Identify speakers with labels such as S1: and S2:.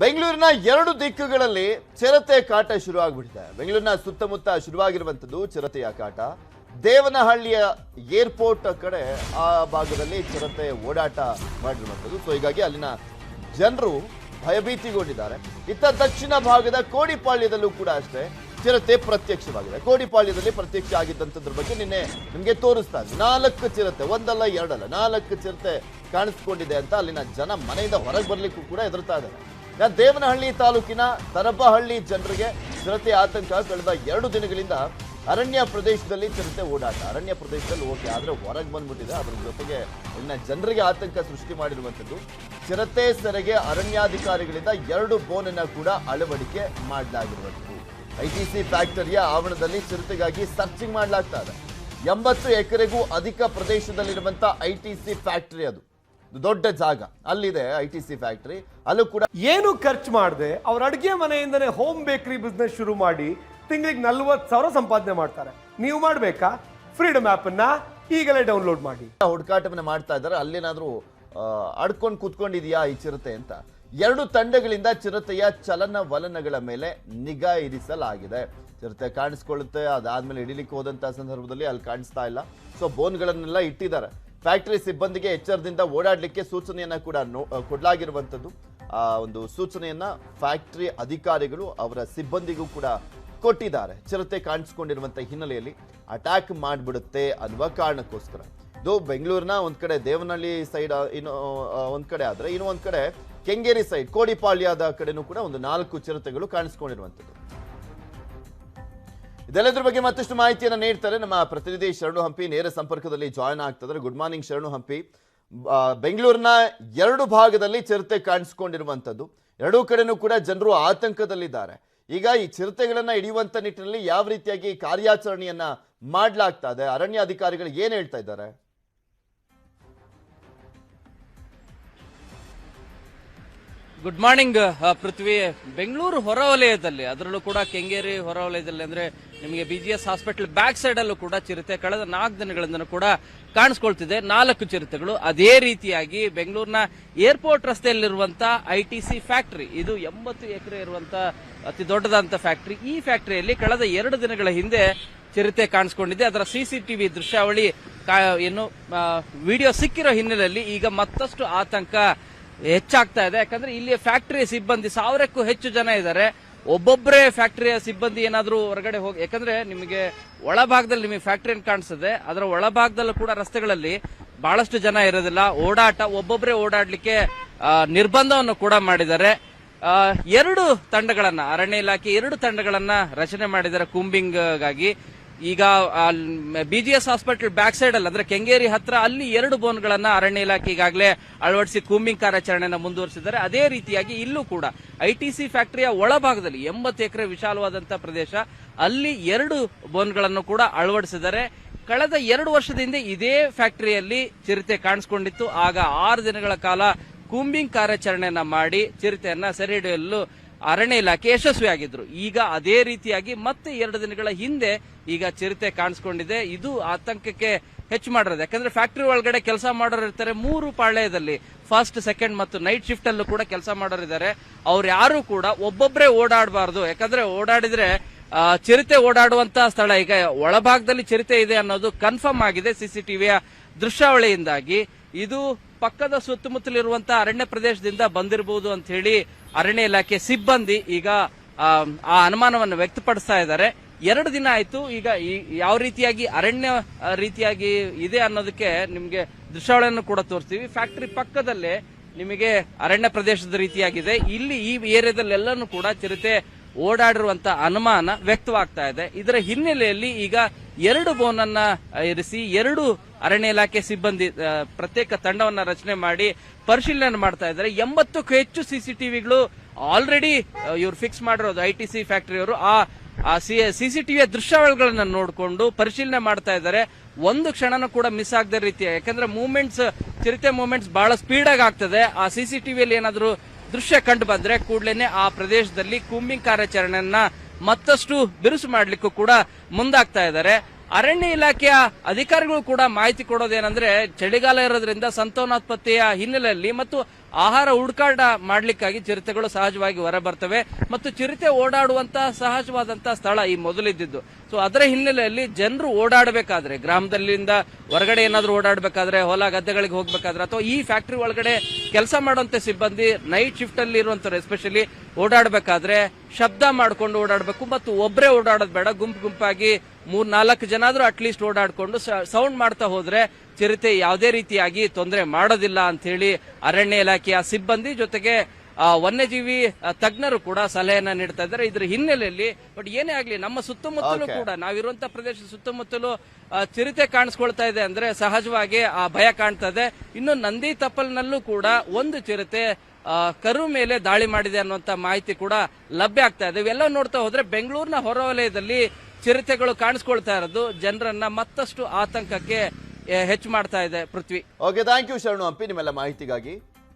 S1: ಬೆಂಗಳೂರಿನ ಎರಡು ದಿಕ್ಕುಗಳಲ್ಲಿ ಚಿರತೆ ಕಾಟ ಶುರುವಾಗ್ಬಿಟ್ಟಿದೆ. ಬೆಂಗಳೂರಿನ ಸುತ್ತಮುತ್ತ ಶುರುವಾಗಿರುವಂಥದ್ದು ಚಿರತೆಯ ಕಾಟ. ದೇವನಹಳ್ಳಿಯ ಏರ್ಪೋರ್ಟ್ ಕಡೆ ಆ ಭಾಗದಲ್ಲಿ ಚಿರತೆ ಓಡಾಟ ಮಾಡಿರುವಂಥದ್ದು. ಸೊ ಹೀಗಾಗಿ ಅಲ್ಲಿನ ಜನರು ಭಯಭೀತಿಗೊಂಡಿದ್ದಾರೆ. ಇತ್ತ ದಕ್ಷಿಣ ಭಾಗದ ಕೋಡಿಪಾಳ್ಯದಲ್ಲೂ ಕೂಡ ಅಷ್ಟೇ ಚಿರತೆ ಪ್ರತ್ಯಕ್ಷವಾಗಿದೆ. ಕೋಡಿಪಾಳ್ಯದಲ್ಲಿ ಪ್ರತ್ಯಕ್ಷ ಆಗಿದ್ದಂಥದ್ರ ಬಗ್ಗೆ ನಿನ್ನೆ ನಿಮಗೆ ತೋರಿಸ್ತಾ ನಾಲ್ಕು ಚಿರತೆ, ಒಂದಲ್ಲ, ಎರಡಲ್ಲ, ನಾಲ್ಕು ಚಿರತೆ ಕಾಣಿಸ್ಕೊಂಡಿದೆ ಅಂತ ಅಲ್ಲಿನ ಜನ ಮನೆಯಿಂದ ಹೊರಗೆ ಬರಲಿಕ್ಕೂ ಕೂಡ ಹೆದರ್ತಾ ಇದ್ದಾರೆ. ಇನ್ನ ದೇವನಹಳ್ಳಿ ತಾಲೂಕಿನ ತರಬಹಳ್ಳಿ ಜನರಿಗೆ ಚಿರತೆ ಆತಂಕ ಕಳೆದ ಎರಡು ದಿನಗಳಿಂದ ಅರಣ್ಯ ಪ್ರದೇಶದಲ್ಲಿ ಚಿರತೆ ಓಡಾಟ. ಅರಣ್ಯ ಪ್ರದೇಶದಲ್ಲಿ ಓಕೆ, ಆದ್ರೆ ಹೊರಗೆ ಬಂದ್ಬಿಟ್ಟಿದೆ. ಅದ್ರ ಜೊತೆಗೆ ಇನ್ನ ಜನರಿಗೆ ಆತಂಕ ಸೃಷ್ಟಿ ಮಾಡಿರುವಂಥದ್ದು. ಚಿರತೆ ಸೆರೆಗೆ ಅರಣ್ಯಾಧಿಕಾರಿಗಳಿಂದ ಎರಡು ಬೋನನ್ನ ಕೂಡ ಅಳವಡಿಕೆ ಮಾಡಲಾಗಿರುವಂಥದ್ದು. ಐಟಿಸಿ ಫ್ಯಾಕ್ಟರಿಯ ಆವರಣದಲ್ಲಿ ಚಿರತೆಗಾಗಿ ಸರ್ಚಿಂಗ್ ಮಾಡಲಾಗ್ತಾ ಇದೆ. ಎಂಬತ್ತು ಎಕರೆಗೂ ಅಧಿಕ ಪ್ರದೇಶದಲ್ಲಿರುವಂತ ಐಟಿಸಿ ಫ್ಯಾಕ್ಟರಿ ಅದು. ದೊಡ್ಡ ಜಾಗ. ಅಲ್ಲಿದೆ ಐ ಟಿ ಸಿ ಫ್ಯಾಕ್ಟರಿ ಅಲ್ಲೂ ಕೂಡ
S2: ಏನು ಖರ್ಚು ಮಾಡದೆ ಅವ್ರ ಅಡುಗೆ ಮನೆಯಿಂದನೇ ಹೋಮ್ ಬೇಕರಿ ಬಿಸ್ನೆಸ್ ಶುರು ಮಾಡಿ ತಿಂಗಳಿಗೆ ನಲ್ವತ್ತು ಸಾವಿರ ಸಂಪಾದನೆ ಮಾಡ್ತಾರೆ. ನೀವು ಮಾಡಬೇಕಾ? ಫ್ರೀಡಮ್ ಅನ್ನ ಈಗಲೇ ಡೌನ್ಲೋಡ್ ಮಾಡಿ.
S1: ಹುಡುಕಾಟವನ್ನು ಮಾಡ್ತಾ ಇದ್ದಾರೆ. ಅಲ್ಲೇನಾದರೂ ಅಡ್ಕೊಂಡು ಕೂತ್ಕೊಂಡಿದೆಯಾ ಈ ಚಿರತೆ ಅಂತ. ಎರಡು ತಂಡಗಳಿಂದ ಚಿರತೆಯ ಚಲನವಲನಗಳ ಮೇಲೆ ನಿಗಾ ಇರಿಸಲಾಗಿದೆ. ಚಿರತೆ ಕಾಣಿಸ್ಕೊಳ್ಳುತ್ತೆ ಅದಾದ್ಮೇಲೆ ಹಿಡಿಲಿಕ್ಕೆ ಹೋದಂಥ ಸಂದರ್ಭದಲ್ಲಿ ಅಲ್ಲಿ ಕಾಣಿಸ್ತಾ ಇಲ್ಲ. ಸೊ ಬೋನ್ಗಳನ್ನೆಲ್ಲ ಇಟ್ಟಿದ್ದಾರೆ. ಫ್ಯಾಕ್ಟರಿ ಸಿಬ್ಬಂದಿಗೆ ಎಚ್ಚರದಿಂದ ಓಡಾಡಲಿಕ್ಕೆ ಸೂಚನೆಯನ್ನ ಕೂಡ ನೋ- ಆ, ಒಂದು ಸೂಚನೆಯನ್ನ ಫ್ಯಾಕ್ಟರಿ ಅಧಿಕಾರಿಗಳು ಅವರ ಸಿಬ್ಬಂದಿಗೂ ಕೂಡ ಕೊಟ್ಟಿದ್ದಾರೆ. ಚಿರತೆ ಕಾಣಿಸ್ಕೊಂಡಿರುವಂಥ ಹಿನ್ನೆಲೆಯಲ್ಲಿ ಅಟ್ಯಾಕ್ ಮಾಡಿಬಿಡುತ್ತೆ ಅನ್ನುವ ಕಾರಣಕ್ಕೋಸ್ಕರ. ಇದು ಬೆಂಗಳೂರಿನ ಒಂದು ಕಡೆ ದೇವನಹಳ್ಳಿ ಸೈಡ್ ಇನ್ನು ಒಂದು ಕಡೆ ಆದರೆ ಇನ್ನು ಒಂದು ಕಡೆ ಕೆಂಗೇರಿ ಸೈಡ್ ಕೋಡಿಪಾಳ್ಯದ ಕಡೆನೂ ಕೂಡ ಒಂದು ನಾಲ್ಕು ಚಿರತೆಗಳು ಕಾಣಿಸ್ಕೊಂಡಿರುವಂತದ್ದು ಇದೆಲ್ಲದ್ರ ಬಗ್ಗೆ ಮತ್ತಷ್ಟು ಮಾಹಿತಿಯನ್ನು ನೀಡ್ತಾರೆ ನಮ್ಮ ಪ್ರತಿನಿಧಿ ಶರಣು ಹಂಪಿ ನೇರ ಸಂಪರ್ಕದಲ್ಲಿ ಜಾಯ್ನ್ ಆಗ್ತದೆ ಗುಡ್ ಮಾರ್ನಿಂಗ್ ಶರಣು ಹಂಪಿ. ಬೆಂಗಳೂರಿನ ಎರಡು ಭಾಗದಲ್ಲಿ ಚಿರತೆ ಕಾಣಿಸಿಕೊಂಡಿರುವಂಥದ್ದು. ಎರಡೂ ಕಡೆನೂ ಕೂಡ ಜನರು ಆತಂಕದಲ್ಲಿದ್ದಾರೆ. ಈಗ ಈ ಚಿರತೆಗಳನ್ನು ಹಿಡಿಯುವಂತ ನಿಟ್ಟಿನಲ್ಲಿ ಯಾವ ರೀತಿಯಾಗಿ ಕಾರ್ಯಾಚರಣೆಯನ್ನ ಮಾಡಲಾಗ್ತಾ ಇದೆ? ಅರಣ್ಯ ಅಧಿಕಾರಿಗಳು ಏನು ಹೇಳ್ತಾ ಇದ್ದಾರೆ?
S3: ಗುಡ್ ಮಾರ್ನಿಂಗ್ ಪೃಥ್ವಿ ಬೆಂಗಳೂರು ಹೊರವಲಯದಲ್ಲಿ ಅದರಲ್ಲೂ ಕೂಡ ಕೆಂಗೇರಿ ಹೊರವಲಯದಲ್ಲಿ ಅಂದ್ರೆ ನಿಮಗೆ B G S hospital back side ಅಲ್ಲೂ ಕೂಡ ಚಿರತೆ ಕಳೆದ ನಾಲ್ಕು ದಿನಗಳಿಂದ ಕೂಡ ಕಾಣಿಸ್ಕೊಳ್ತಿದೆ ನಾಲ್ಕು ಚಿರತೆಗಳು ಅದೇ ರೀತಿಯಾಗಿ ಬೆಂಗಳೂರಿನ ಏರ್ಪೋರ್ಟ್ ರಸ್ತೆಯಲ್ಲಿರುವಂತ ಐ ಟಿ ಸಿ ಫ್ಯಾಕ್ಟರಿ ಇದು ಎಂಬತ್ತು ಎಕರೆ ಇರುವಂತ ಅತಿ ದೊಡ್ಡದಂತ ಫ್ಯಾಕ್ಟರಿ ಈ ಫ್ಯಾಕ್ಟರಿಯಲ್ಲಿ ಕಳೆದ ಎರಡು ದಿನಗಳ ಹಿಂದೆ ಚಿರತೆ ಕಾಣಿಸ್ಕೊಂಡಿದೆ. ಅದರ ಸಿಸಿಟಿವಿ ದೃಶ್ಯಾವಳಿ ಏನು ವಿಡಿಯೋ ಸಿಕ್ಕಿರೋ ಹಿನ್ನೆಲೆಯಲ್ಲಿ ಈಗ ಮತ್ತಷ್ಟು ಆತಂಕ ಹೆಚ್ಚಾಗ್ತಾ ಇದೆ. ಯಾಕಂದ್ರೆ ಇಲ್ಲಿ ಫ್ಯಾಕ್ಟರಿಯ ಸಿಬ್ಬಂದಿ, ಸಾವಿರಕ್ಕೂ ಹೆಚ್ಚು ಜನ ಇದ್ದಾರೆ. ಒಬ್ಬೊಬ್ಬರೇ ಫ್ಯಾಕ್ಟರಿಯ ಸಿಬ್ಬಂದಿ ಏನಾದರೂ ಹೊರಗಡೆ ಹೋಗಿ ಯಾಕಂದ್ರೆ ನಿಮಗೆ ಒಳಭಾಗದಲ್ಲಿ ನಿಮಗೆ ಫ್ಯಾಕ್ಟರಿ ಕಾಣಿಸ್ತದೆ. ಅದರ ಒಳಭಾಗದಲ್ಲೂ ಕೂಡ ರಸ್ತೆಗಳಲ್ಲಿ ಬಹಳಷ್ಟು ಜನ ಇರೋದಿಲ್ಲ. ಓಡಾಟ ಒಬ್ಬೊಬ್ಬರೇ ಓಡಾಡಲಿಕ್ಕೆ ನಿರ್ಬಂಧವನ್ನು ಕೂಡ ಮಾಡಿದ್ದಾರೆ. ಎರಡು ತಂಡಗಳನ್ನ, ಅರಣ್ಯ ಇಲಾಖೆ ಎರಡು ತಂಡಗಳನ್ನ ರಚನೆ ಮಾಡಿದ್ದಾರೆ combing B G S hospital back side ಅಲ್ಲಿ, ಅಂದ್ರೆ ಕೆಂಗೇರಿ ಹತ್ರ ಅಲ್ಲಿ ಎರಡು ಬೋನ್ಗಳನ್ನು ಅರಣ್ಯ ಇಲಾಖೆ ಈಗಾಗಲೇ ಅಳವಡಿಸಿ ಕೂಂಬಿಂಗ್ ಕಾರ್ಯಾಚರಣೆಯನ್ನು ಮುಂದುವರಿಸಿದ್ದಾರೆ. ಅದೇ ರೀತಿಯಾಗಿ ಇಲ್ಲೂ ಕೂಡ ಐಟಿಸಿ ಫ್ಯಾಕ್ಟರಿಯ ಒಳಭಾಗದಲ್ಲಿ ಎಂಬತ್ತು ಎಕರೆ ವಿಶಾಲವಾದಂತಹ ಪ್ರದೇಶ, ಅಲ್ಲಿ ಎರಡು ಬೋನ್ಗಳನ್ನು ಕೂಡ ಅಳವಡಿಸಿದ್ದಾರೆ. ಕಳೆದ ಎರಡು ವರ್ಷದಿಂದ ಇದೇ ಫ್ಯಾಕ್ಟರಿಯಲ್ಲಿ ಚಿರತೆ ಕಾಣಿಸಿಕೊಂಡಿತ್ತು. ಆಗ ಆರು ದಿನಗಳ ಕಾಲ ಕೂಂಬಿಂಗ್ ಕಾರ್ಯಾಚರಣೆಯನ್ನ ಮಾಡಿ ಚಿರತೆಯನ್ನ ಸೆರೆ ಹಿಡಿಯಲು ಅರಣ್ಯ ಇಲಾಖೆ ಯಶಸ್ವಿಯಾಗಿದ್ರು. ಈಗ ಅದೇ ರೀತಿಯಾಗಿ ಮತ್ತೆ ಎರಡು ದಿನಗಳ ಹಿಂದೆ ಈಗ ಚಿರತೆ ಕಾಣಿಸ್ಕೊಂಡಿದೆ. ಇದು ಆತಂಕಕ್ಕೆ ಹೆಚ್ಚು ಮಾಡಿರೋದು. ಯಾಕಂದ್ರೆ ಫ್ಯಾಕ್ಟರಿ ಒಳಗಡೆ ಕೆಲಸ ಮಾಡೋರು ಇರ್ತಾರೆ ಮೂರು ಪಾಳ್ಯದಲ್ಲಿ. ಫಸ್ಟ್ ಸೆಕೆಂಡ್ ಮತ್ತು ನೈಟ್ ಶಿಫ್ಟ್ ಅಲ್ಲೂ ಕೂಡ ಕೆಲಸ ಮಾಡೋರಿದ್ದಾರೆ ಅವ್ರು ಯಾರು ಕೂಡ ಒಬ್ಬೊಬ್ಬರೇ ಓಡಾಡಬಾರ್ದು. ಯಾಕಂದ್ರೆ ಓಡಾಡಿದ್ರೆ ಚಿರತೆ ಓಡಾಡುವಂತ ಸ್ಥಳ. ಈಗ ಒಳಭಾಗದಲ್ಲಿ ಚಿರತೆ ಇದೆ ಅನ್ನೋದು ಕನ್ಫರ್ಮ್ ಆಗಿದೆ ಸಿಸಿಟಿವಿಯ ದೃಶ್ಯಾವಳಿಯಿಂದಾಗಿ. ಇದು ಪಕ್ಕದ ಸುತ್ತಮುತ್ತಲಿರುವಂತಹ ಅರಣ್ಯ ಪ್ರದೇಶದಿಂದ ಬಂದಿರಬಹುದು ಅಂತ ಹೇಳಿ ಅರಣ್ಯ ಇಲಾಖೆ ಸಿಬ್ಬಂದಿ ಈಗ ಆ, ಅನುಮಾನವನ್ನು ವ್ಯಕ್ತಪಡಿಸ್ತಾ ಇದ್ದಾರೆ. ಎರಡು ದಿನ ಆಯ್ತು ಈಗ ಈ- ಯಾವ ರೀತಿಯಾಗಿ ಅರಣ್ಯ ರೀತಿಯಾಗಿ ಇದೆ ಅನ್ನೋದಕ್ಕೆ ನಿಮ್ಗೆ ದೃಶ್ಯಾವಳಿಯನ್ನು ಕೂಡ ತೋರಿಸ್ತೀವಿ. ಫ್ಯಾಕ್ಟರಿ ಪಕ್ಕದಲ್ಲೇ ನಿಮಗೆ ಅರಣ್ಯ ಪ್ರದೇಶದ ರೀತಿಯಾಗಿದೆ. ಇಲ್ಲಿ ಈ ಏರಿಯಾದಲ್ಲೆಲ್ಲನೂ ಕೂಡ ಚಿರತೆ ಓಡಾಡಿರುವಂತ ಅನುಮಾನ ವ್ಯಕ್ತವಾಗ್ತಾ ಇದೆ. ಇದರ ಹಿನ್ನೆಲೆಯಲ್ಲಿ ಈಗ ಎರಡು ಬೋನನ್ನ ಇರಿಸಿ ಎರಡು ಅರಣ್ಯ ಇಲಾಖೆ ಸಿಬ್ಬಂದಿ ಪ್ರತ್ಯೇಕ ತಂಡವನ್ನ ರಚನೆ ಮಾಡಿ ಪರಿಶೀಲನೆ ಮಾಡ್ತಾ ಇದ್ದಾರೆ. ಎಂಬತ್ತಕ್ಕೂ ಹೆಚ್ಚು ಸಿಸಿಟಿವಿಗಳು ಆಲ್ರೆಡಿ ಇವ್ರು ಫಿಕ್ಸ್ ಮಾಡಿರೋದು ಐ ಟಿ ಸಿ ಫ್ಯಾಕ್ಟರಿಯವರು ಆ ಆ ಸಿಸಿಟಿವಿಯ ದೃಶ್ಯಾವಳಿಗಳನ್ನ ನೋಡಿಕೊಂಡು ಪರಿಶೀಲನೆ ಮಾಡ್ತಾ ಇದ್ದಾರೆ. ಒಂದು ಕ್ಷಣನೂ ಕೂಡ ಮಿಸ್ ಆಗದ ರೀತಿ, ಯಾಕಂದ್ರೆ ಮೂವ್ಮೆಂಟ್ಸ್ ಚಿರತೆ ಮೂವ್ಮೆಂಟ್ಸ್ ಬಹಳ ಸ್ಪೀಡ್ ಆಗಿ ಆಗ್ತದೆ. ಆ ಸಿಸಿಟಿವಿಯಲ್ಲಿ ಏನಾದರೂ ದೃಶ್ಯ ಕಂಡು ಬಂದ್ರೆ ಕೂಡಲೇ ಆ ಪ್ರದೇಶದಲ್ಲಿ ಕೂಂಬಿಂಗ್ ಕಾರ್ಯಾಚರಣೆಯನ್ನ ಮತ್ತಷ್ಟು ಬಿರುಸು ಮಾಡಲಿಕ್ಕೂ ಕೂಡ ಮುಂದಾಗ್ತಾ ಇದ್ದಾರೆ. ಅರಣ್ಯ ಇಲಾಖೆಯ ಅಧಿಕಾರಿಗಳು ಕೂಡ ಮಾಹಿತಿ ಕೊಡೋದೇನಂದ್ರೆ, ಚಳಿಗಾಲ ಇರೋದ್ರಿಂದ ಸಂತಾನೋತ್ಪತ್ತಿಯ ಹಿನ್ನೆಲೆಯಲ್ಲಿ ಮತ್ತು ಆಹಾರ ಹುಡುಕಾಟ ಮಾಡಲಿಕ್ಕಾಗಿ ಚಿರತೆಗಳು ಸಹಜವಾಗಿ ಹೊರ ಬರ್ತವೆ ಮತ್ತು ಚಿರತೆ ಓಡಾಡುವಂತಹ ಸಹಜವಾದಂತಹ ಸ್ಥಳ ಈ ಮೊದಲಿದ್ದು ಸೊ ಅದರ ಹಿನ್ನೆಲೆಯಲ್ಲಿ ಜನರು ಓಡಾಡಬೇಕಾದ್ರೆ, ಗ್ರಾಮದಲ್ಲಿಂದ ಹೊರಗಡೆ ಏನಾದರೂ ಓಡಾಡಬೇಕಾದ್ರೆ, ಹೊಲ ಗದ್ದೆಗಳಿಗೆ ಹೋಗಬೇಕಾದ್ರೆ, ಅಥವಾ ಈ ಫ್ಯಾಕ್ಟ್ರಿ ಒಳಗಡೆ ಕೆಲಸ ಮಾಡುವಂತ ಸಿಬ್ಬಂದಿ ನೈಟ್ ಶಿಫ್ಟ್ ಅಲ್ಲಿ ಇರುವಂತವ್ರು ಎಸ್ಪೆಷಲಿ ಓಡಾಡಬೇಕಾದ್ರೆ ಶಬ್ದ ಮಾಡ್ಕೊಂಡು ಓಡಾಡಬೇಕು ಮತ್ತು ಒಬ್ಬರೇ ಓಡಾಡೋದು ಬೇಡ. ಗುಂಪು ಗುಂಪಾಗಿ ಮೂರ್ ನಾಲ್ಕು ಜನ ಆದ್ರೂ ಅಟ್ಲೀಸ್ಟ್ ಓಡಾಡಿಕೊಂಡು ಸೌಂಡ್ ಮಾಡ್ತಾ ಹೋದ್ರೆ ಚಿರತೆ ಯಾವುದೇ ರೀತಿಯಾಗಿ ತೊಂದರೆ ಮಾಡೋದಿಲ್ಲ ಅಂತ ಹೇಳಿ ಅರಣ್ಯ ಇಲಾಖೆಯ ಸಿಬ್ಬಂದಿ ಜೊತೆಗೆ ವನ್ಯಜೀವಿ ತಜ್ಞರು ಕೂಡ ಸಲಹೆಯನ್ನ ನೀಡ್ತಾ ಇದ್ದಾರೆ. ಇದ್ರ ಹಿನ್ನೆಲೆಯಲ್ಲಿ ಬಟ್ ಏನೇ ಆಗ್ಲಿ ನಮ್ಮ ಸುತ್ತಮುತ್ತಲೂ. ಕೂಡ ನಾವಿರುವಂತ ಪ್ರದೇಶದ ಸುತ್ತಮುತ್ತಲೂ ಚಿರತೆ ಕಾಣಿಸ್ಕೊಳ್ತಾ ಇದೆ ಅಂದ್ರೆ ಸಹಜವಾಗಿ ಆ ಭಯ ಕಾಣ್ತಾ ಇದೆ. ಇನ್ನು ನಂದಿ ತಪ್ಪಲ್ನಲ್ಲೂ ಕೂಡ ಒಂದು ಚಿರತೆ ಕರು ಮೇಲೆ ದಾಳಿ ಮಾಡಿದೆ ಅನ್ನುವಂತ ಮಾಹಿತಿ ಕೂಡ ಲಭ್ಯ ಆಗ್ತಾ ಇದೆ. ಇವೆಲ್ಲ ನೋಡ್ತಾ ಹೋದ್ರೆ ಬೆಂಗಳೂರಿನ ಹೊರವಲಯದಲ್ಲಿ ಚಿರತೆಗಳು ಕಾಣಿಸ್ಕೊಳ್ತಾ ಇರೋದು. ಜನರನ್ನ ಮತ್ತಷ್ಟು ಆತಂಕಕ್ಕೆ ಹೆಚ್ಚು ಮಾಡ್ತಾ ಇದೆ ಪೃಥ್ವಿ.
S1: ಓಕೆ ಥ್ಯಾಂಕ್ ಯು ಶರಣು ಹಂಪಿ ನಿಮ್ಮೆಲ್ಲ ಮಾಹಿತಿಗಾಗಿ.